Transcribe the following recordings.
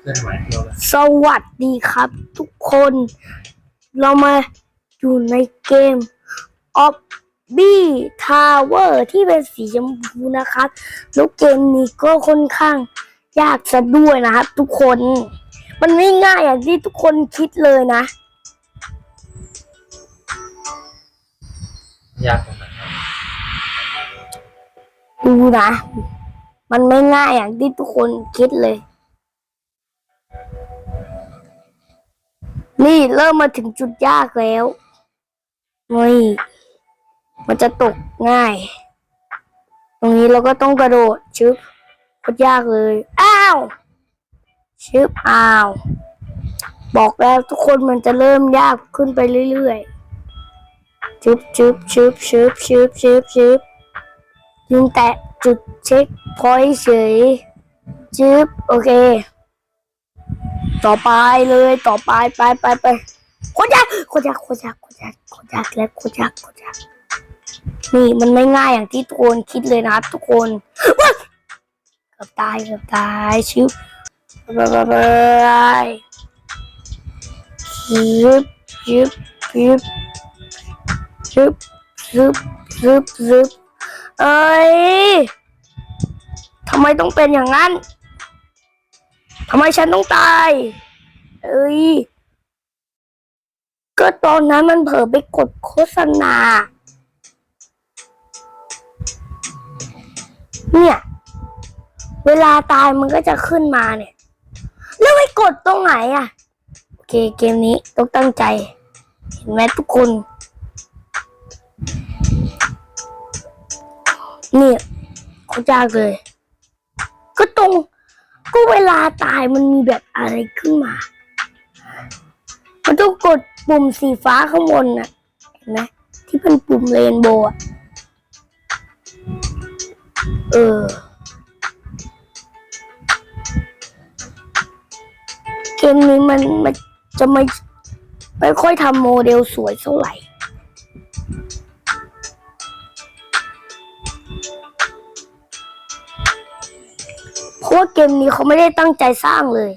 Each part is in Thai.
เคลื่อนไหวเราเลยสวัสดีครับ ทุกคน เรามาอยู่ในเกม o b b y Tower ที่เป็นสีชมพูนะครับแล้วเกมนี้ก็ค่อนข้างยากซะด้วยนะครับ ทุกคน มันไม่ง่ายอย่างที่ทุกคนคิดเลยนะ ยากตรงไหนครับดูนะ มันไม่ง่ายอย่างที่ทุกคนคิดเลย นี่เริ่มมาถึงจุดยากแล้วนี่มันจะตกง่าย ตรงนี้เราก็ต้องกระโดดชึบโคตรยากเลย อ้าวชึบอ้าว บอกแล้วทุกคนมันจะเริ่มยากขึ้นไปเรื่อยๆชึบชึบชึบชึบชึบชึบชึบยิงแตะจุดเช็คพอยต์เฉยจึ๊บโอเค ต่อไปเลยต่อไปไปไปไปโคตรยากโคตรยากโคตรยากโคตรยากโคตรยากและโคตรยากโคตรยากนี่มันไม่ง่ายอย่างที่ทุกคนคิดเลยนะครับทุกคนว้าเกือบตายเกือบตายชิบไปไปไปชิบชิบชิบชิบชิบชิบชิบเอ้ยทำไมต้องเป็นอย่างนั้น ทำไมฉันต้องตาย เอ้ย ก็ตอนนั้นมันเผลอไปกดโฆษณา เนี่ย เวลาตายมันก็จะขึ้นมาเนี่ย แล้วไปกดตรงไหนอะโอเคเกมนี้ต้องตั้งใจ เห็นไหมทุกคน เนี่ยเขายาเลย ก็ตรง ก็เวลาตายมันมีแบบอะไรขึ้นมามันต้องกดปุ่มสีฟ้าข้างบนน่ะ เห็นไหมที่เป็นปุ่มเรนโบว์อะเออ เกมนี้มันมันจะไม่ไม่ค่อยทำโมเดลสวยเท่าไหร่ เพราะว่าเกมนี้เขาไม่ได้ตั้งใจสร้างเลย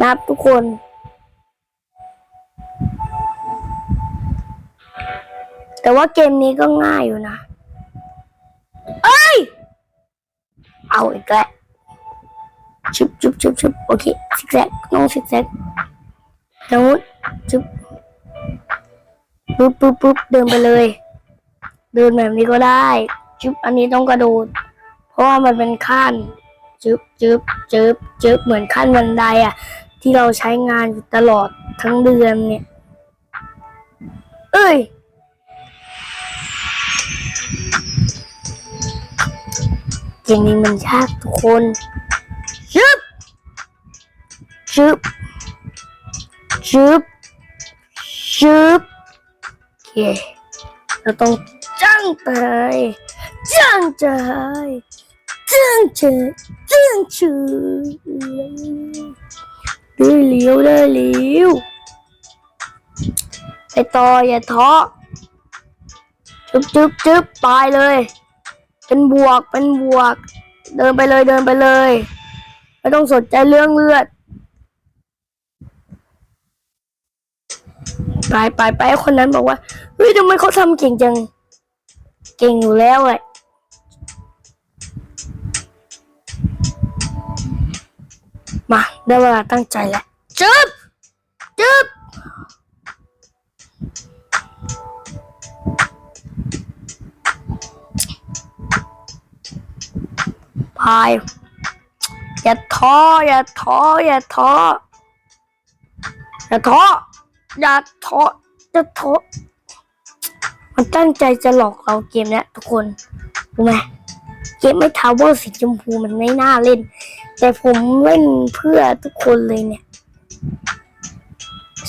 นะครับทุกคน แต่ว่าเกมนี้ก็ง่ายอยู่นะ เอ้ย เอาอีกแล้วชุบชุบชุบชุบโอเคซิกแซกน้องซิกแซกทางนู้นชุบปุ๊บปุ๊บปุ๊บเดินไปเลย เดินแบบนี้ก็ได้ชุบอันนี้ต้องกระโดด เพราะว่ามันเป็นขั้นจึบจึบจึบจึบเหมือนขั้นบันไดอะ ที่เราใช้งานอยู่ตลอดทั้งเดือนเนี่ย เอ้ยเกมนี้มันยากทุกคนชึบชึบชึบชึบโอเคเราต้องจ้างไปจ้างใจ จ้งเจจ้งเฉยได้เลี้ยวได้เลี้ยวไปต่ออย่าท้อจึ๊บจึ๊บจึ๊บไปเลย เป็นบวกเป็นบวก เดินไปเลยเดินไปเลย ไม่ต้องสนใจเรื่องเลือด ไปไปไปไอ้คนนั้นบอกว่าเฮ้ยทำไมเขาทำเก่งจัง เก่งอยู่แล้วแหละ มาได้เวลาตั้งใจแล้วจึ๊บจึ๊บพายอย่าท้ออย่าท้ออย่าท้ออย่าท้ออย่าท้ออย่าท้อมันตั้งใจจะหลอกเราเกมเนี้ยทุกคนรู้ไหมเกมไม่ทาวเวอร์สีชมพูมันไม่น่าเล่น แต่ผมเล่นเพื่อทุกคนเลยเนี่ย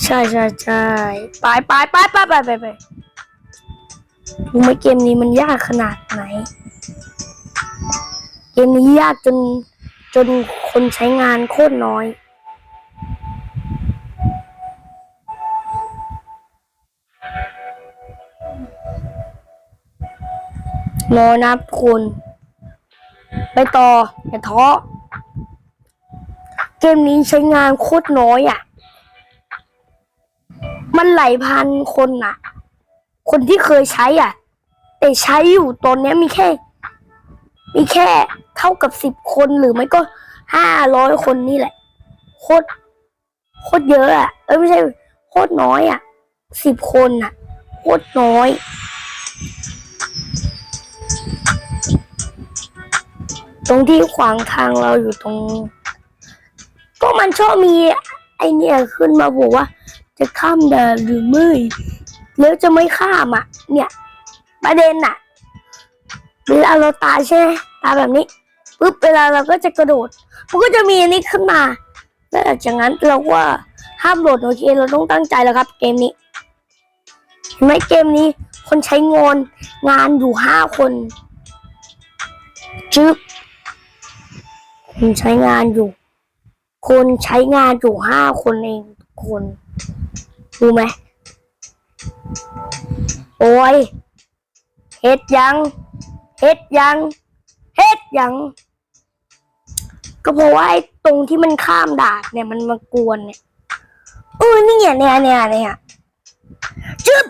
ใช่ใช่ใช่ไปไปไปไปไปไปไปรู้ไหมเกมนี้มันยากขนาดไหน เกมนี้ยากจนจนคนใช้งานโคตรน้อยรอนะทุกคนไปต่ออย่าท้อ กมนี้ใช้งานโคตรน้อยอะ มันหลายพันคนอะ คนที่เคยใช้อะ แต่ใช้อยู่ตอนนี้มีแค่ มีแค่เท่ากับสิบคนหรือไม่ก็ห้าร้อยคนนี่แหละ โคตรโคตรเยอะอะ เอ้ยไม่ใช่โคตรน้อยอะสิบคนอะ โคตรน้อยตรงที่ขวางทางเราอยู่ตรง ก็มันชอบมีไอเนี่ยขึ้นมาบอกว่า จะข้ามแดนหรือไม่แล้วจะไม่ข้ามอะ เนี่ยประเด็นอะเวลาเราตายใช่ไหมตายแบบนี้ปุ๊บเวลาเราก็จะกระโดดมันก็จะมีอันนี้ขึ้นมาแล้วหลังจากนั้นเราก็ห้ามโหลดโอเคเราต้องตั้งใจแล้วครับ เกมนี้เห็นไหมเกมนี้ คนใช้งอนงานอยู่ห้าคนจึ๊บคนใช้งานอยู่ คนใช้งานอยู่ห้าคนเองคนรู้ไหม โอ้ยเฮ็ดยังเฮ็ดยังเฮ็ดยัง ก็เพราะว่าไอ้ตรงที่มันข้ามด่านเนี่ยมันมากวนเนี่ยเออนี่เนี่ยเนี่ยเนี่ยเนี่ยจึ๊บ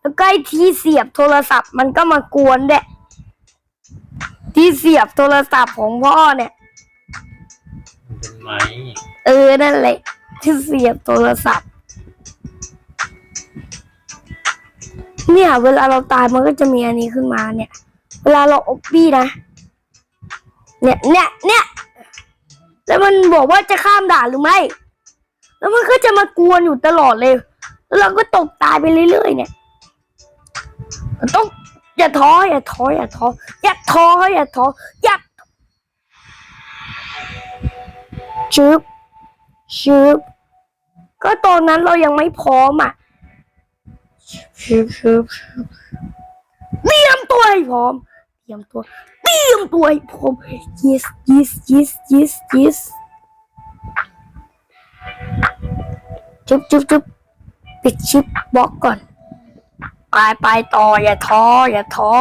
แล้วก็ไอ้ที่เสียบโทรศัพท์มันก็มากวนแดะที่เสียบโทรศัพท์ของพ่อเนี่ย ไหมเออ นั่นแหละที่เสียบโทรศัพท์ เนี่ย เวลาเราตายมันก็จะมีอันนี้ขึ้นมาเนี่ย เวลาเราอบบี้นะ เนี่ย เนี่ย เนี่ย แล้วมันบอกว่าจะข้ามด่านหรือไม่ แล้วมันก็จะมากวนอยู่ตลอดเลย แล้วเราก็ตกตายไปเรื่อยๆเนี่ย ต้องอย่าท้ออย่าท้ออย่าท้ออย่าท้ออย่าท้ออย่า ชึบชึบก็ตอนนั้นเรายังไม่พร้อมอะชึบชึบชึบเตรียมตัวให้พร้อม เตรียมตัว เตรียมตัวให้พร้อม yes yes yes yes yes จุบจุบจุบปิดชิปบล็อกก่อนไปไปต่ออย่าท้ออย่าท้อ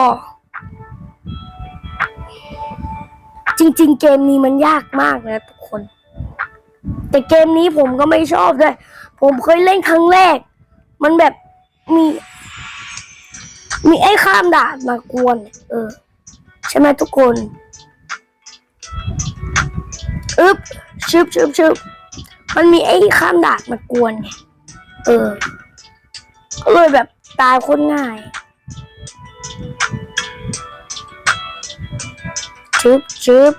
จริง ๆ เกมนี้มันยากมากนะทุ แต่เกมนี้ผมก็ไม่ชอบด้วย ผมเคยเล่นครั้งแรก มันแบบมี มีไอ้ข้ามด่านมากวน เออ ใช่ไหมทุกคนอึ๊บชึบชึบชึบมันมีไอ้ข้ามด่านมากวนไงเออ ก็เลยแบบตายคนง่ายชึบชึบ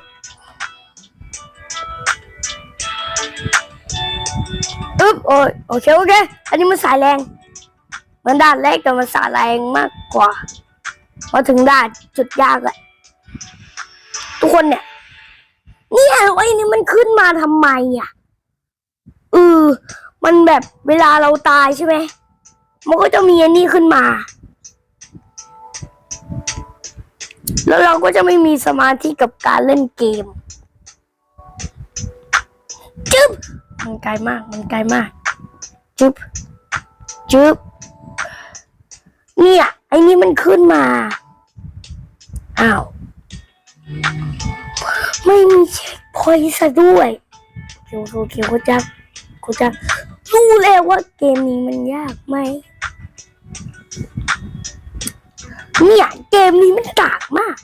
อึ๊บโอ้ยโอเคโอเค อันนี้มันสายแรง มันด่านแรกแต่มันสายแรงมากกว่า พอถึงด่านจุดยากอะทุกคนเนี่ยเนี่ยไอ้นี่มันขึ้นมาทำไมอะเออมันแบบเวลาเราตายใช่ไหมมันก็จะมีอันนี้ขึ้นมา แล้วเราก็จะไม่มีสมาธิกับการเล่นเกมจึ๊บ มันไกลมาก มันไกลมากจึ๊บจึ๊บ เนี่ย ไอ้นี่มันขึ้นมา อ้าว ไม่มีเช็คพอยต์ซะด้วยเกียวกับเกียวกับจักกูจะรู้แล้วว่าเกมนี้มันยากไหม เนี่ย เกมนี้มันกากมาก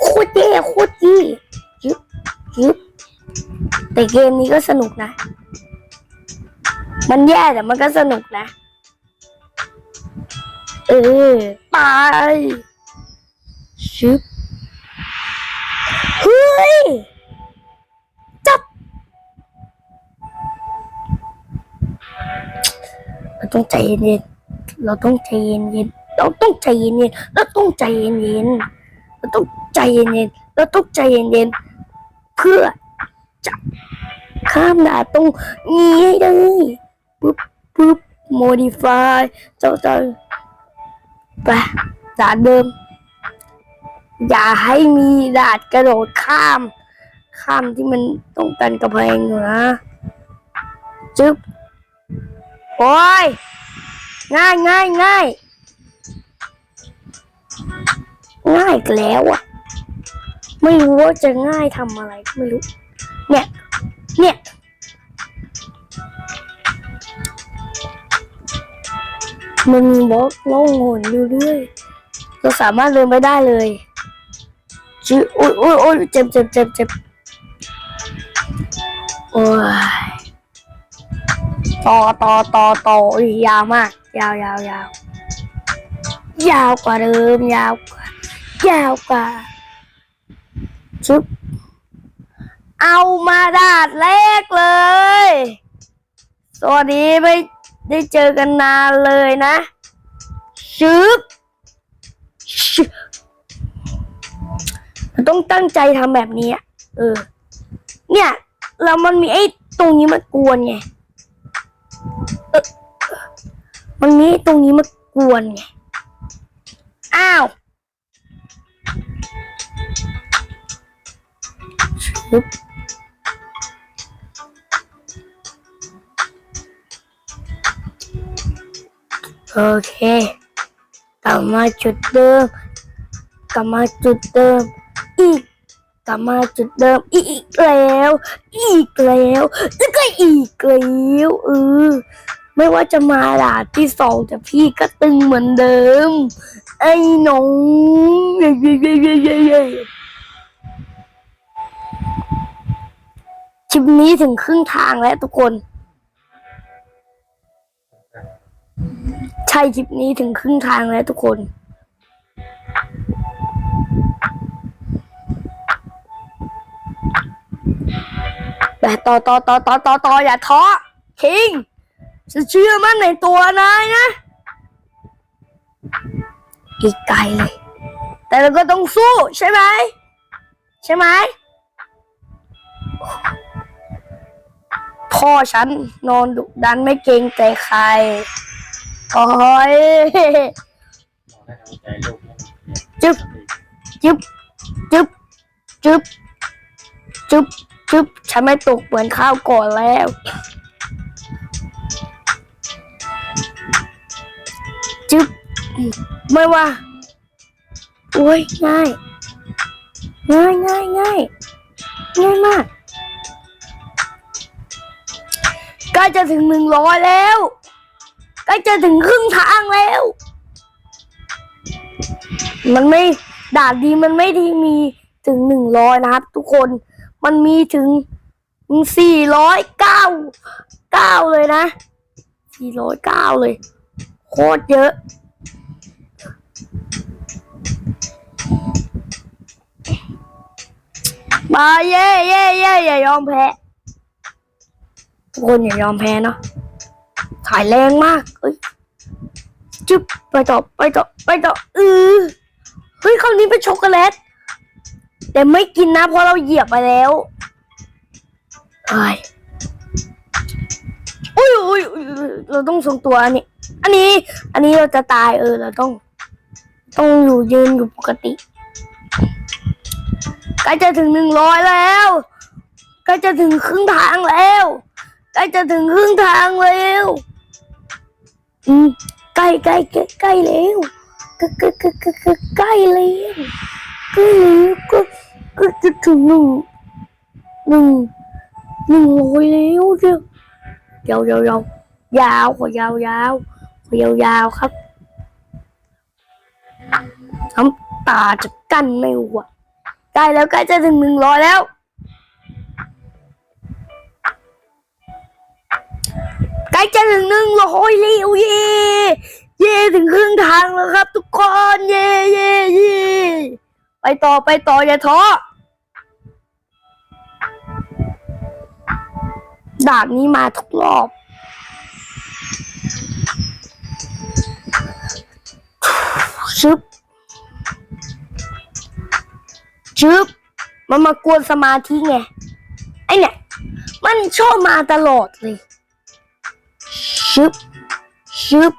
โคตรแย่โคตรยี่ยึบยึบ แต่เกมนี้ก็สนุกนะ มันแย่แต่มันก็สนุกนะ เออไปชึบเฮ้ยจับเราต้องใจเย็นๆเราต้องใจเย็นๆเราต้องใจเย็นๆเราต้องใจเย็นๆเราต้องใจเย็นๆเราต้องใจเย็นๆเพื่อ ข้ามด่านตรงนี้ให้ได้ปุ๊บปุ๊บ modify เจ้าเจ้าไปด่านเดิม อย่าให้มีด่านกระโดดข้าม ข้ามที่มันต้องกันกระแพงนะจึ๊บโอ้ย ง่ายง่ายง่ายง่ายแล้วอะไม่รู้ว่าจะง่ายทำอะไรไม่รู้ เนี่ย เนี่ย มันมีบล็อกล่องหนอยู่ด้วย เราสามารถเดินไปได้เลยจิโอ้ยโอ้ยโอ้ยเจ็บเจ็บเจ็บเจ็บโอ้ยต่อต่อต่อต่อโอ้ยยาวมาก ยาวยาวยาวยาวกว่าเดิมยาวกว่ายาวกว่าชุบ เอามาดาดแรกเลย สวัสดีไม่ได้เจอกันนานเลยนะชึบชึบต้องตั้งใจทำแบบนี้เออ เนี่ยแล้วมันมีไอ้ตรงนี้มากวนไงออมันนี้ตรงนี้มากวนไง อ้าวชึบ โอเค กลับมาจุดเดิม กลับมาจุดเดิม อีก กลับมาจุดเดิม อีกแล้ว อีกแล้วแล้วก็อีกแล้วเออไม่ว่าจะมาด่านที่สองแต่พี่ก็ตึงเหมือนเดิม ไอ้หน้องเย้เย้เย้เย้เย้เย้คลิปนี้ถึงครึ่งทางแล้วทุกคน ใช่คลิปนี้ถึงครึ่งทางแล้วทุกคน แต่ต่อต่อต่อต่อต่อต่ออย่าท้อคิงจะเชื่อมั่นในตัวนายนะ อีกไกลเลย แต่เราก็ต้องสู้ใช่ไหม ใช่ไหม พ่อฉันนอนดุดันไม่เกรงใจใคร โอ้ยจลูกนะจึ๊บจึ๊บจึ๊บจึ๊บจึ๊บจึ๊บฉันไม่ตกเหมือนข้าวก่อนแล้ว จึ๊บไม่ว่า โอ้ยง่าย ง่ายง่ายง่ายง่ายมากใกล้จะถึงหนึ่งร้อยแล้ว ใกล้จะถึงครึ่งทางแล้ว มันไม่ด่านดีมันไม่ได้มีถึงหนึ่งร้อยนะครับ ทุกคนมันมีถึงสี่ร้อยเก้าเก้าเลยนะสี่ร้อยเก้าเลย โคตรเยอะ มาเย่เย่เย่อย่ายอมแพ้ทุกคนอย่ายอมแพ้เนาะ ถ่ายแรงมาก เอ้ย จึ๊บ ไปต่อ ไปต่อ ไปต่อเออเฮ้ยคราวนี้เป็นช็อกโกแลต แต่ไม่กินนะ เพราะเราเหยียบไปแล้วไอ้ยอุ้ยอุ้ยเราต้องทรงตัวอันนี้ อันนี้ อันนี้เราจะตายเออ เราต้อง ต้องอยู่ยืนอยู่ปกติใกล้จะถึงหนึ่งร้อยแล้วใกล้จะถึงครึ่งทางแล้วใกล้จะถึงครึ่งทางแล้ว อืมใกล้ใกล้ใกล้ใกล้แล้วใกล้ใกล้ใกล้ใกล้ใกล้ใกล้แล้วใกล้แล้วก็ก็จะถึงหนึ่งหนึ่งหนึ่งร้อยแล้วเดียวยาวยาวยาวยาวขอยาวยาวขอยาวยาวครับน้ำตาจะกั้นไม่ไหวใกล้แล้วใกล้จะถึงหนึ่งร้อยแล้ว ถึงหนึ่งร้อยแล้วเย่เย่ถึงครึ่งทางแล้วครับ ทุกคนเย่เย่เย่ไปต่อไปต่ออย่าท้อด่านนี้มาทุกรอบ ชึบ ชึบ มันมากวนสมาธิไง ไอเนี่ย มันชอบมาตลอดเลย ชึบชึบ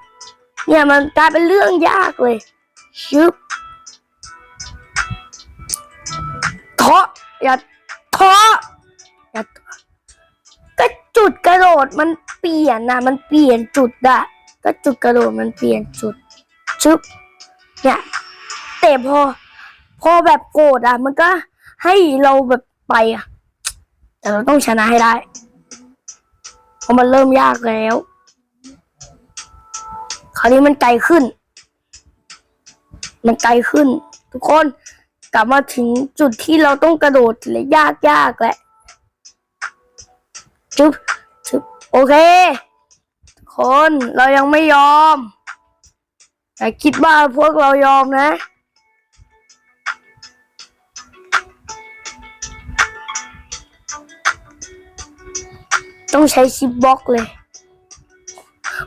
เนี่ยมันกลายเป็นเรื่องยากเลยชึบท้ออย่าท้ออย่าก็จุดกระโดดมันเปลี่ยนนะมันเปลี่ยนจุดอะก็จุดกระโดดมันเปลี่ยนจุดชึบเนี่ยแต่พอ พอแบบโกรธอะมันก็ให้เราแบบไปอะแต่เราต้องชนะให้ได้เพราะมันเริ่มยากแล้ว คราวนี้มันไกลขึ้น มันไกลขึ้น ทุกคนกลับมาถึงจุดที่เราต้องกระโดดเลยยากยากๆแหละจึ๊บจึ๊บโอเค ทุกคนเรายังไม่ยอม แต่คิดว่าพวกเรายอมนะต้องใช้ชิปบล็อกเลย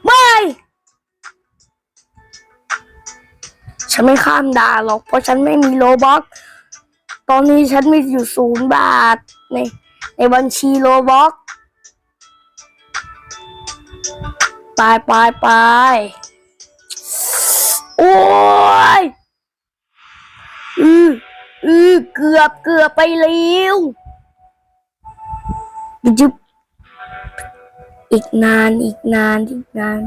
ไม่ ฉันไม่ข้ามด่านหรอก เพราะฉันไม่มีโลบ็อกตอนนี้ฉันมีอยู่ศูนย์บาทในในบัญชีโลบ็อกไปไปไปโอ้ยอืออือเกือบเกือบไปแล้วจึบอีกนานอีกนานอีกนาน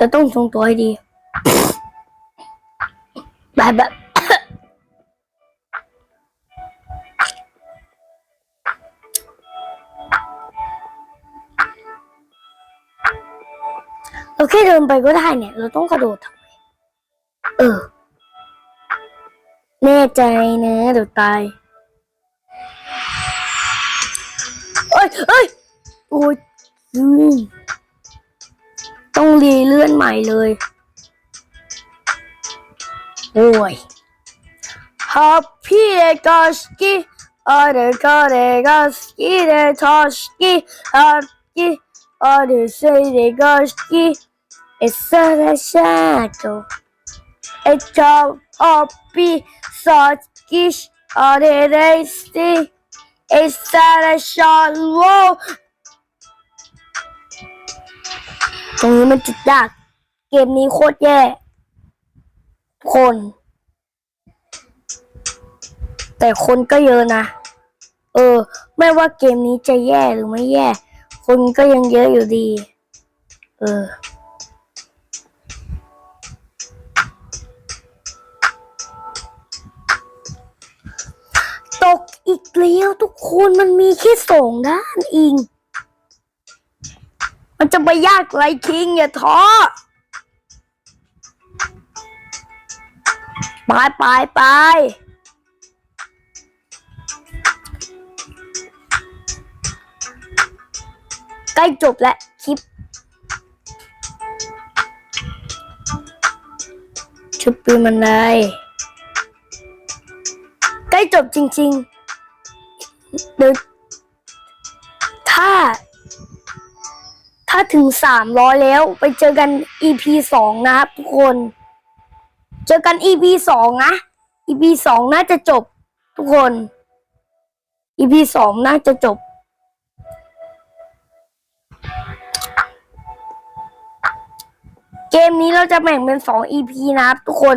จะต้องทรงตัวให้ดีแบบแบบเราแค่เดินไปก็ได้เนี่ย เราต้องกระโดดทำไมเออ แน่ใจนะเดี๋ยวตายเอ้ยเอ้ยโอ้ยอืม ต้องรีเลื่อนใหม่เลย โอ้ยฮับพี่เอกาสกี้อะไรก็เดกาสกี้เดทอสกีฮับกี้อะไรเซเดกาสกี้เอสเดชาโตเอชาอปีสอสกิชอะไรเรสตีเอสเดชาโล ตรงนี้มันจุดยาก เกมนี้โคตรแย่ทุกคน แต่คนก็เยอะนะ เออ ไม่ว่าเกมนี้จะแย่หรือไม่แย่ คนก็ยังเยอะอยู่ดี เออ ตกอีกแล้วทุกคนมันมีแค่สองด้านเอง มันจะไปยากไรคิงอย่าท้อไปไปไปใกล้จบแล้วคลิปชุบปืนมันเลยใกล้จบจริงๆเดี๋ยวถ้า ถ้าถึงสามร้อยแล้วไปเจอกัน EP สองนะครับทุกคน เจอกัน EP สองนะ EP สองน่าจะจบ ทุกคน EP สองน่าจะจบเกมนี้เราจะแบ่งเป็นสอง EP นะครับทุกคน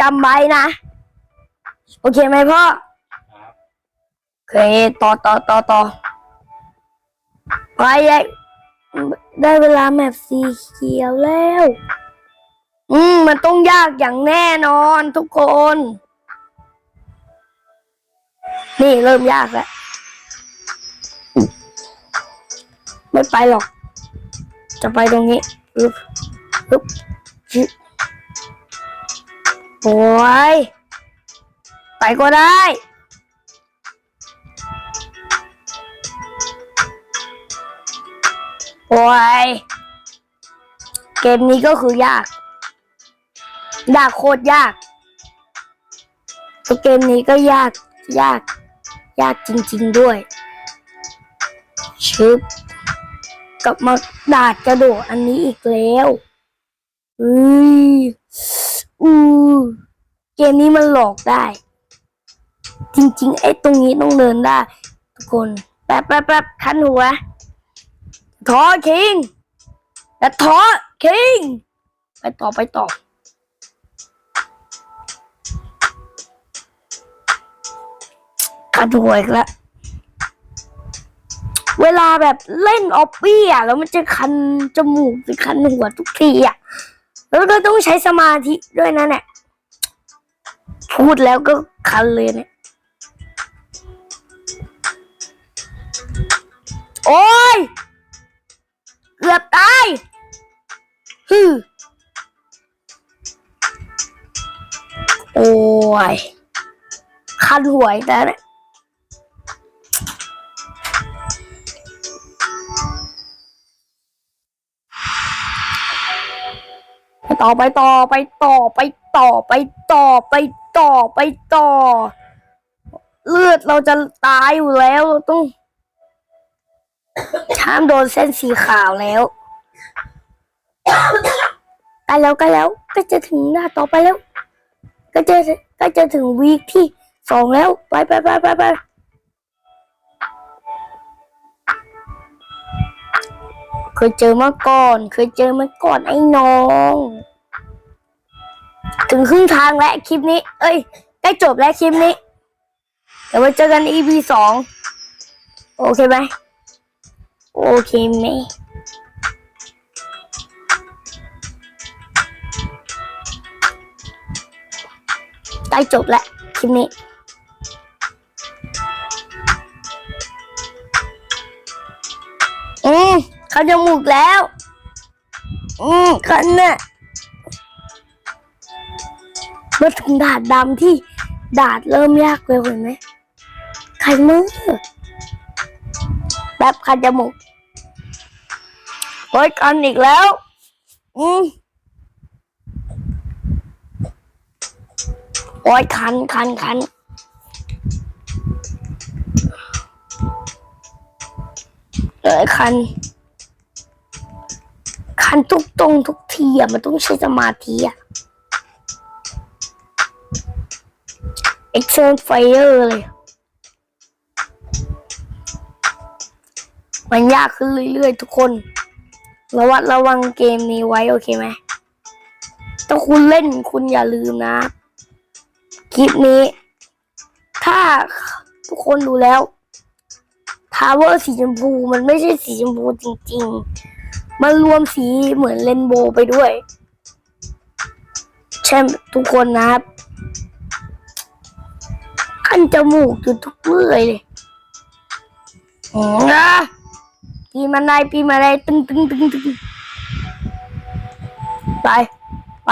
จำไว้นะ โอเคไหมพ่อครับโอเคต่อต่อต่อต่อไปยัย ได้เวลาแมปสีเขียวแล้ว อืม มันต้องยากอย่างแน่นอนทุกคน นี่เริ่มยากแล้ว ไม่ไปหรอก จะไปตรงนี้อึ๊บอึ๊บจึ๊บโอ้ยไปก็ได้ โอ้ย เกมนี้ก็คือยาก ยากโคตรยากเกมนี้ก็ยาก ยาก ยากจริง ๆด้วย ชึบกลับมาดาดกระโดดอันนี้อีกแล้วเฮ้ยอู้เกมนี้มันหลอกได้ จริง ๆ ไอ้ตรงนี้ต้องเดินได้ ทุกคน แป๊บแป๊บแป๊บคันหัว ท้อคิงอย่ท้อคิง ไปต่อไปต่อขัดหัวอีกแล้ว เวลาแบบเล่นออฟฟี่อะ แล้วมันจะคันจมูกหรือคันหัวทุกทีอะ แล้วก็ต้องใช้สมาธิด้วยนะเนี่ย พูดแล้วก็คันเลยเนี่ย โอ้ย เกือบตายฮึโอ้ย คันหวยแต่เนี่ยไปต่อไปต่อไปต่อไปต่อไปต่อไปต่อไปต่อ เลือดเราจะตายอยู่แล้วเราต้อง ห้ามโดนเส้นสีขาวแล้ว ใกล้แล้วใกล้แล้ว ก็จะถึงหน้าต่อไปแล้ว ก็จะก็จะถึงวีคที่สองแล้ว ไปไปไปไปไปเคยเจอมาก่อน เคยเจอมาก่อนไอ้น้อง ถึงครึ่งทางแล้วคลิปนี้ เอ้ยใกล้จบแล้วคลิปนี้ เดี๋ยวไว้เจอกัน EP สองโอเคไหม โอเคไหมใกล้จบแล้วคลิปนี้อืมเขาจมูกแล้ว อืมคันน่ะมาถึงดาดดำที่ดาดเริ่มยากเลยเห็นไหมใครมือ แบบคันจมูกโอ้ยกันอีกแล้ว อืมโอ้ยคันคันคันเอ้ยคัน คันทุกตรงทุกทีอะ มันต้องใช้สมาธิอะ Excel Fire เลย มันยากขึ้นเรื่อยๆทุกคน ระวัดระวังเกมนี้ไว้โอเคไหมถ้าคุณเล่นคุณอย่าลืมนะ คลิปนี้ ถ้าทุกคนดูแล้วทาวเวอร์สีชมพูมันไม่ใช่สีชมพูจริง ๆ มันรวมสีเหมือนเรนโบว์ไปด้วย ใช่ทุกคนนะครับขั้นจมูกอยู่ทุกเมื่อยเลยอ๋อนะ ปีนมันได้ปีนมาได้ตึงตึงตึงตึงไป ไป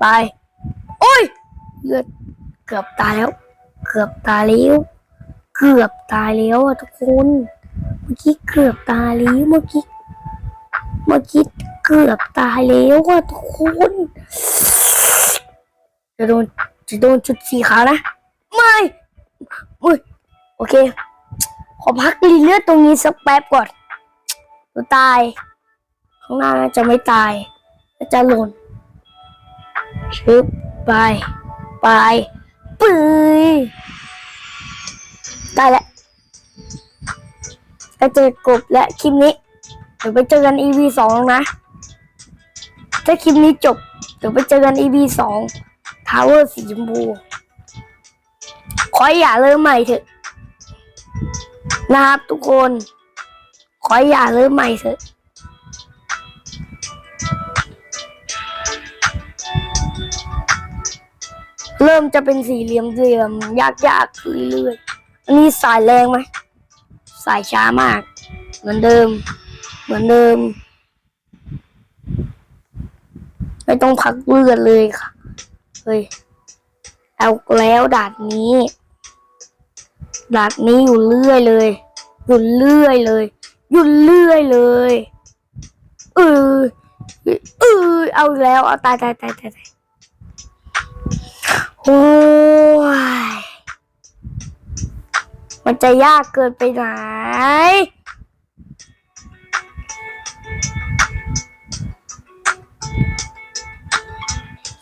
ไป โอ้ยเลือดเกือบตายแล้ว เกือบตายแล้ว เกือบตายแล้วอะทุกคน เมื่อกี้เกือบตายแล้วเมื่อกี้ เมื่อกี้เกือบตายแล้วอะทุกคน จะโดน จะโดนจุดสีขาวนะ ไม่โอเค ขอพักรีเลือดตรงนี้สักแป๊บก่อน หนูตาย ข้างหน้าน่าจะไม่ตายน่าจะหล่นชึบไปไปปืยได้แล้วก็เจอกบและคลิปนี้เดี๋ยวไปเจอกัน EP สองนะ ถ้าคลิปนี้จบ เดี๋ยวไปเจอกัน EP สองทาวเวอร์สีชมพูขออย่าเริ่มใหม่เถอะนะครับทุกคน ขออย่าเริ่มใหม่เถอะเริ่มจะเป็นสี่เหลี่ยมเหลี่ยมยากยากๆขึ้นเรื่อยๆอันนี้สายแรงไหมสายช้ามาก เหมือนเดิม เหมือนเดิม ไม่ต้องพักเลือดเลยค่ะเฮ้ยเอาแล้วดาดนี้ดาดนี้อยู่เรื่อยเลยอยู่เรื่อยเลย อยู่เรื่อยเลย เออเออเอาแล้วเอาตายตายตายตายตายโอ้ยมันจะยากเกินไปไหน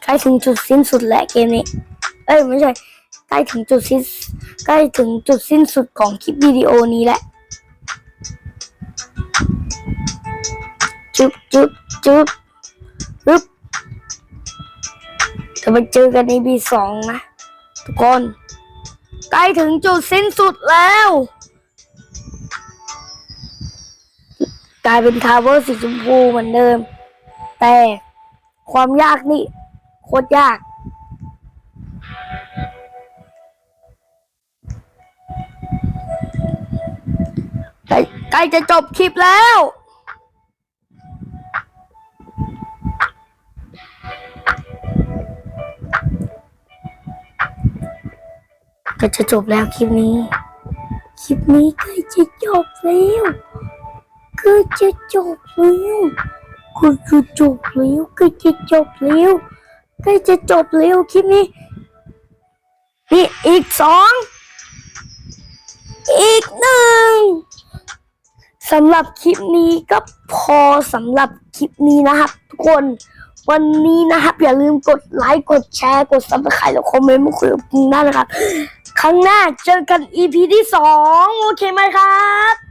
ใกล้ถึงจุดสิ้นสุดแล้วเกมนี้ เอ้ยไม่ใช่ใกล้ถึงจุดสิ้นใกล้ถึงจุดสิ้นสุดของคลิปวิดีโอนี้แล้ว จุ๊บจุ๊บจุ๊บปึ๊บจะไปเจอกันในบีสองนะ ทุกคน ใกล้ถึงจุดสิ้นสุดแล้ว กลายเป็นทาวเวอร์สีชมพูเหมือนเดิม แต่ความยากนี่ โคตรยากใกล้จะจบคลิปแล้ว ก็จะจบแล้วคลิปนี้ คลิปนี้กล้จะจบแล้วกล้จะจบแล้วกล้จะจบแล้วกล้จะจบแล้วกล้จะจบแล้วคลิปนี้นี่อีกสองอีกหนึ่งสำหรับคลิปนี้ก็พอสำหรับคลิปนี้นะครับทุกคน วันนี้นะครับ อย่าลืมกดไลค์กดแชร์กดซับสไครต์แล้วคอมเมนต์มาคุยกับผมได้นะครับ ครั้งหน้าเจอกัน EP ที่สองโอเคไหมครับ